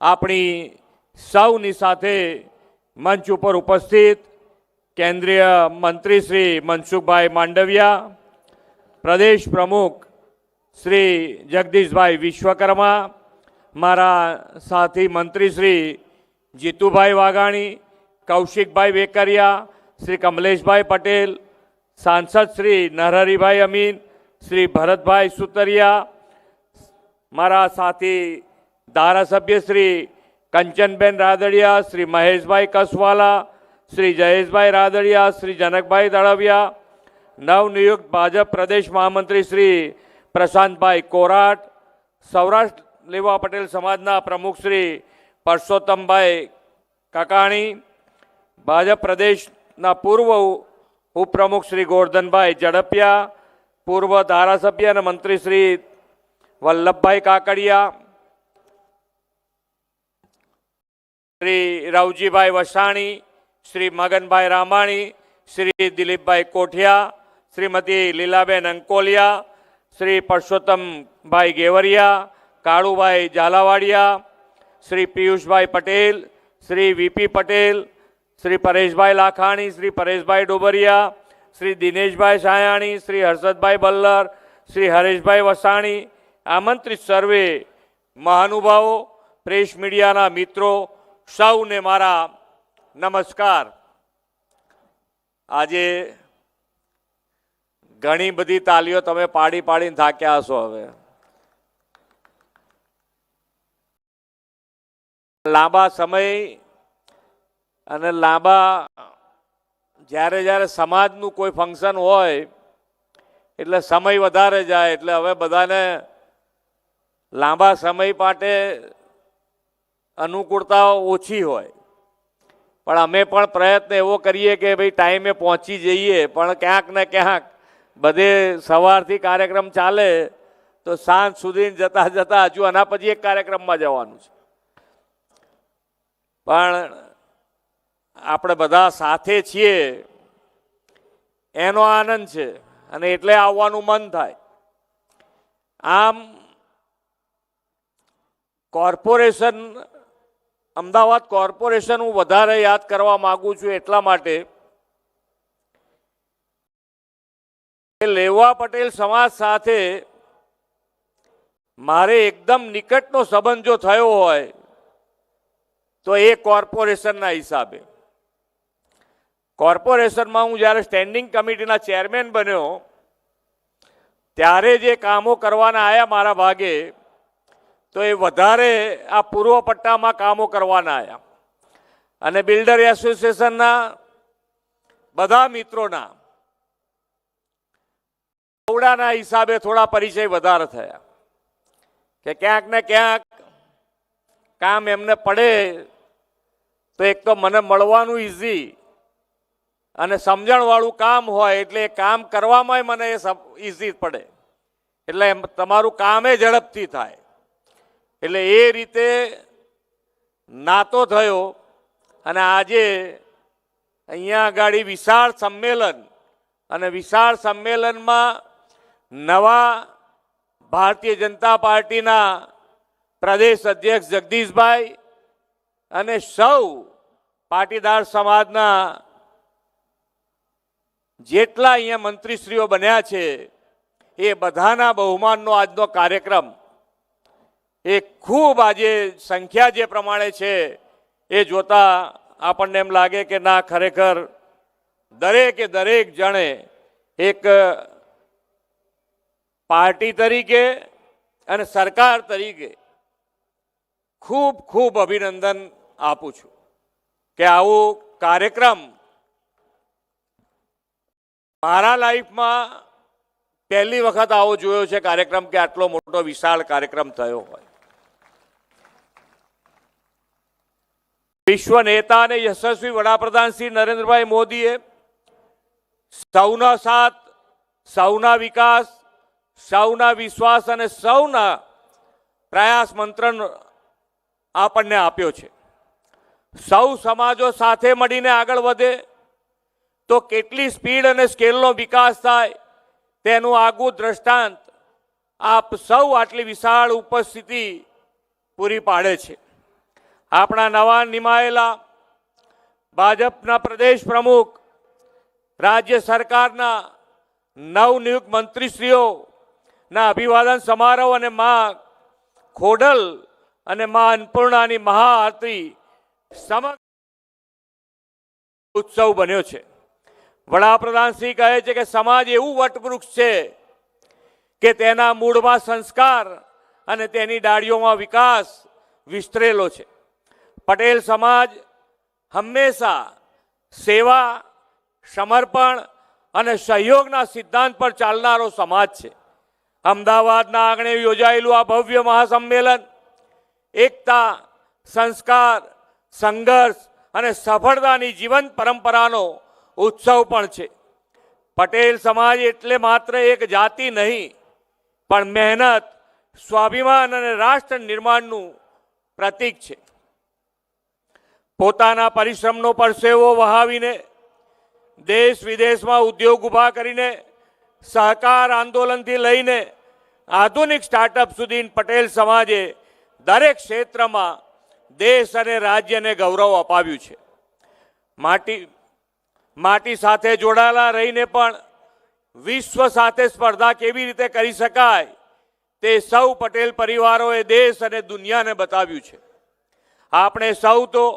આપણી સૌની સાથે મંચ ઉપર ઉપસ્થિત કેન્દ્રીય મંત્રી શ્રી મનસુખભાઈ માંડવિયા, પ્રદેશ પ્રમુખ શ્રી જગદીશભાઈ વિશ્વકર્મા, મારા સાથી મંત્રી શ્રી જીતુભાઈ વાઘાણી, કૌશિકભાઈ વેકરિયા, શ્રી કમલેશભાઈ પટેલ, સાંસદ શ્રી નરહરિભાઈ અમીન, શ્રી ભરતભાઈ સુતરિયા, મારા સાથી ધારાસભ્ય શ્રી કંચનબેન રાદડિયા, શ્રી મહેશભાઈ કસવાલા, શ્રી જયેશભાઈ રાદડિયા, શ્રી જનકભાઈ દળવિયા, નવનિયુક્ત ભાજપ પ્રદેશ મહામંત્રી શ્રી પ્રશાંતભાઈ કોરાટ, સૌરાષ્ટ્ર લેવા પટેલ સમાજના પ્રમુખ શ્રી પરસોત્તમભાઈ કકાણી, ભાજપ પ્રદેશના પૂર્વ ઉપપ્રમુખ શ્રી ગોરધનભાઈ ઝડપિયા, પૂર્વ ધારાસભ્ય અને મંત્રી શ્રી વલ્લભભાઈ કાકડિયા શ્રી રવજીભાઈ વસાણી, શ્રી મગનભાઈ રામાણી, શ્રી દિલીપભાઈ કોઠિયા, શ્રીમતી લીલાબેન અંકોલિયા, શ્રી પરસોત્તમભાઈ ગેવરિયા, કાળુભાઈ ઝાલાવાડિયા, શ્રી પિયુષભાઈ પટેલ, શ્રી વીપી પટેલ, શ્રી પરેશભાઈ લાખાણી, શ્રી પરેશભાઈ ડોબરિયા, શ્રી દિનેશભાઈ સાયાણી, શ્રી હર્ષદભાઈ બલ્લર, શ્રી હરેશભાઈ વસાણી, આમંત્રિત સર્વે મહાનુભાવો, પ્રેસ મીડિયાના મિત્રો સૌને મારા નમસ્કાર. આજે ઘણી બધી તાલીઓ તમે પાડી પાડીને થાક્યા હશો હવે. લાંબા સમય અને લાંબા જ્યારે જ્યારે સમાજનું કોઈ ફંક્શન હોય, એટલે સમય વધારે જાય, એટલે હવે બધાને લાંબા સમય માટે અનુકૂળતા ઓછી હોય. પણ અમે પણ પ્રયત્ન એવો કરીએ કે ભાઈ ટાઈમે પહોંચી જઈએ. પણ ક્યાંક ને ક્યાંક બધે સવારથી કાર્યક્રમ ચાલે, તો સાંજ સુધી જતા જતા હજુ આના પછી એક કાર્યક્રમમાં જવાનું છે. પણ આપણે બધા સાથે છીએ, એનો આનંદ છે અને એટલે આવવાનું મન થાય. આમ કોર્પોરેશન અમદાવાદ કોર્પોરેશન હું વધારે યાદ કરવા માગું છું એટલા માટે લેવા પટેલ સમાજ સાથે મારે એકદમ નિકટનો સંબંધ જો થયો હોય, તો એ કોર્પોરેશનના હિસાબે. કોર્પોરેશનમાં હું જ્યારે સ્ટેન્ડિંગ કમિટીના ચેરમેન બન્યો, ત્યારે જે કામો કરવાના આવ્યા મારા ભાગે તો એ વધારે આ પૂર્વ પટ્ટામાં કામો કરવાના આવ્યા અને બિલ્ડર એસોસિએશનના બધા મિત્રોના આવડાના હિસાબે થોડા પરિચય વધારે થયા. કે ક્યાંક ને ક્યાંક કામ એમને પડે તો એક તો મને મળવાનું ઇઝી અને સમજણવાળું કામ હોય એટલે એ કામ કરવામાં મને એ ઇઝી પડે. એટલે તમારું કામ ઝડપથી થાય. એટલે એ રીતે નાતો થયો અને આજે અહીંયા આગળ વિશાળ સંમેલન અને વિશાળ સંમેલનમાં નવા ભારતીય જનતા પાર્ટીના પ્રદેશ અધ્યક્ષ જગદીશભાઈ અને સૌ પાટીદાર સમાજના જેટલા અહીંયા મંત્રીશ્રીઓ બન્યા છે, એ બધાના બહુમાનનો આજનો કાર્યક્રમ એ ખૂબ આજે સંખ્યા જે પ્રમાણે છે, એ જોતા આપણને એમ લાગે કે ના, ખરેખર દરેકે દરેક જણે એક પાર્ટી તરીકે અને સરકાર તરીકે ખૂબ ખૂબ અભિનંદન આપું છું કે આવો કાર્યક્રમ મારા લાઈફમાં પહેલી વખત આવો જોયો છે કાર્યક્રમ કે આટલો મોટો વિશાળ કાર્યક્રમ થયો હોય. વિશ્વ નેતા અને યશસ્વી વડાપ્રધાન શ્રી નરેન્દ્રભાઈ મોદીએ સૌના સાથ, સૌના વિકાસ, સૌના વિશ્વાસ અને સૌના પ્રયાસ મંત્ર આપણને આપ્યો છે. સૌ સમાજો સાથે મળીને આગળ વધે તો કેટલી સ્પીડ અને સ્કેલનો વિકાસ થાય તેનું આગવું દ્રષ્ટાંત આપ સૌ આટલી વિશાળ ઉપસ્થિતિ પૂરી પાડે છે. આપણા નવા નિમાયેલા ભાજપના પ્રદેશ પ્રમુખ, રાજ્ય સરકારના નવનિયુક્ત મંત્રીશ્રીઓના અભિવાદન સમારોહ અને મા ખોડલ અને મા અન્નપૂર્ણાની મહાઆરતી સમગ્ર ઉત્સવ બન્યો છે. વડાપ્રધાન કહે છે કે સમાજ એવું વટવૃક્ષ છે કે તેના મૂળમાં સંસ્કાર અને તેની ડાળીઓમાં વિકાસ વિસ્તરેલો છે. પટેલ સમાજ હંમેશા સેવા, સમર્પણ અને સહયોગના સિદ્ધાંત પર ચાલનારો સમાજ છે. અમદાવાદના આંગણે યોજાયેલું આ ભવ્ય મહાસંમેલન, એકતા, સંસ્કાર, સંઘર્ષ અને સફળતાની જીવંત પરંપરાનો ઉત્સવ પણ છે. પટેલ સમાજ એટલે માત્ર એક જાતિ નહીં, પણ મહેનત, સ્વાભિમાન અને રાષ્ટ્ર નિર્માણનું પ્રતીક છે. પોતાના પરિશ્રમનો પરસેવો વહાવીને દેશ વિદેશમાં ઉદ્યોગ ઊભા કરીને સહકાર આંદોલનથી લઈને આધુનિક સ્ટાર્ટઅપ સુધી પટેલ સમાજે દરેક ક્ષેત્રમાં દેશ અને રાજ્યને ગૌરવ અપાવ્યું છે. માટી માટી સાથે જોડાયેલા રહીને પણ વિશ્વ સાથે સ્પર્ધા કેવી રીતે કરી શકાય તે સૌ પટેલ પરિવારોએ દેશ અને દુનિયાને બતાવ્યું છે. આપણે સૌ તો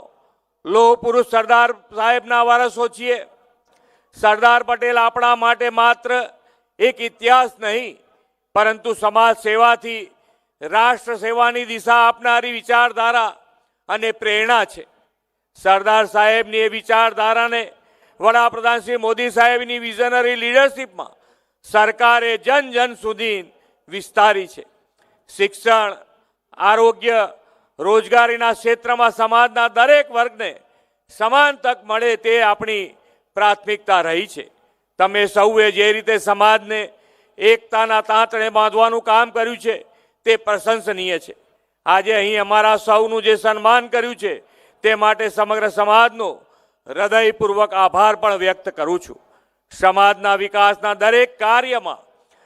લોહ પુરુષ સરદાર સાહેબના વારસો છીએ. સરદાર પટેલ આપણા માટે માત્ર એક ઇતિહાસ નહીં, પરંતુ સમાજ સેવાથી રાષ્ટ્ર સેવાની દિશા આપનારી વિચારધારા અને પ્રેરણા છે. સરદાર સાહેબની એ વિચારધારાને વડાપ્રધાન શ્રી મોદી સાહેબની વિઝનરી લીડરશિપમાં સરકારે જન જન સુધી વિસ્તારી છે. શિક્ષણ, આરોગ્ય રોજગારીના ક્ષેત્રમાં સમાજના દરેક વર્ગને સમાન તક મળે તે આપણી પ્રાથમિકતા રહી છે. તમે સૌએ જે રીતે સમાજને એકતાના તાંતણે બાંધવાનું કામ કર્યું છે, તે પ્રશંસનીય છે. આજે અહીં અમારા સૌનું જે સન્માન કર્યું છે, તે માટે સમગ્ર સમાજનો હૃદયપૂર્વક આભાર પણ વ્યક્ત કરું છું. સમાજના વિકાસના દરેક કાર્યમાં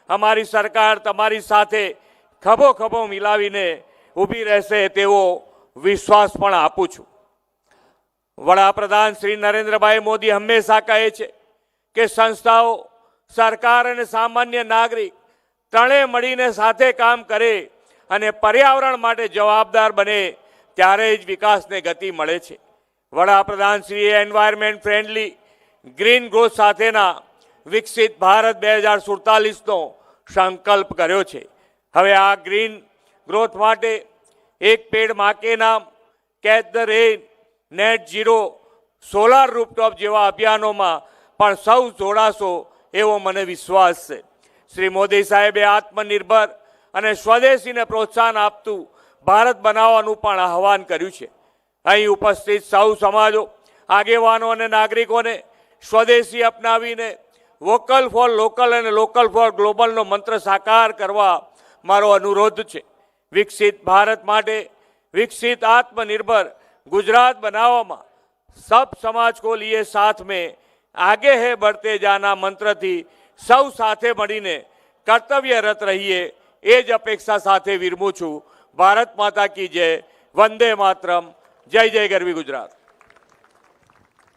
અમારી સરકાર તમારી સાથે ખભો ખભો મિલાવીને ઊભી રહેશે તેવો વિશ્વાસ પણ આપું છું. વડાપ્રધાન શ્રી નરેન્દ્રભાઈ મોદી હંમેશા કહે છે કે સંસ્થાઓ, સરકાર અને સામાન્ય નાગરિક ત્રણેય મળીને સાથે કામ કરે અને પર્યાવરણ માટે જવાબદાર બને ત્યારે જ વિકાસને ગતિ મળે છે. વડાપ્રધાન શ્રીએ એન્વાયરમેન્ટ ફ્રેન્ડલી ગ્રીન ગ્રોથ સાથેના વિકસિત ભારત બે હજાર સુડતાલીસનો સંકલ્પ કર્યો છે. હવે આ ગ્રીન ગ્રોથ માટે એક પેડ માકે નામ catch the rain net zero solar rooftop જેવા અભિયાનોમાં પણ સૌ જોડાશો એવો મને વિશ્વાસ છે. શ્રી મોદી સાહેબે આત્મનિર્ભર અને સ્વદેશીને પ્રોત્સાહન આપતું ભારત બનાવવાનું પણ આહવાન કર્યું છે. અહીં ઉપસ્થિત સૌ સમાજો, આગેવાનો અને નાગરિકોને સ્વદેશી અપનાવીને વોકલ ફોર લોકલ અને લોકલ ફોર ગ્લોબલનો મંત્ર સાકાર કરવા મારો અનુરોધ છે. વિકસિત ભારત માટે વિકસિત આત્મનિર્ભર ગુજરાત બનાવવામાં સબ સમાજ કો લીએ સાથ મેં આગે હે બઢતે જાના મંત્રથી સૌ સાથે મળીને કર્તવ્યરત રહીએ એ જ અપેક્ષા સાથે વિરમું છું. ભારત માતા કી જય, વંદે માતરમ. જય જય ગરવી ગુજરાત.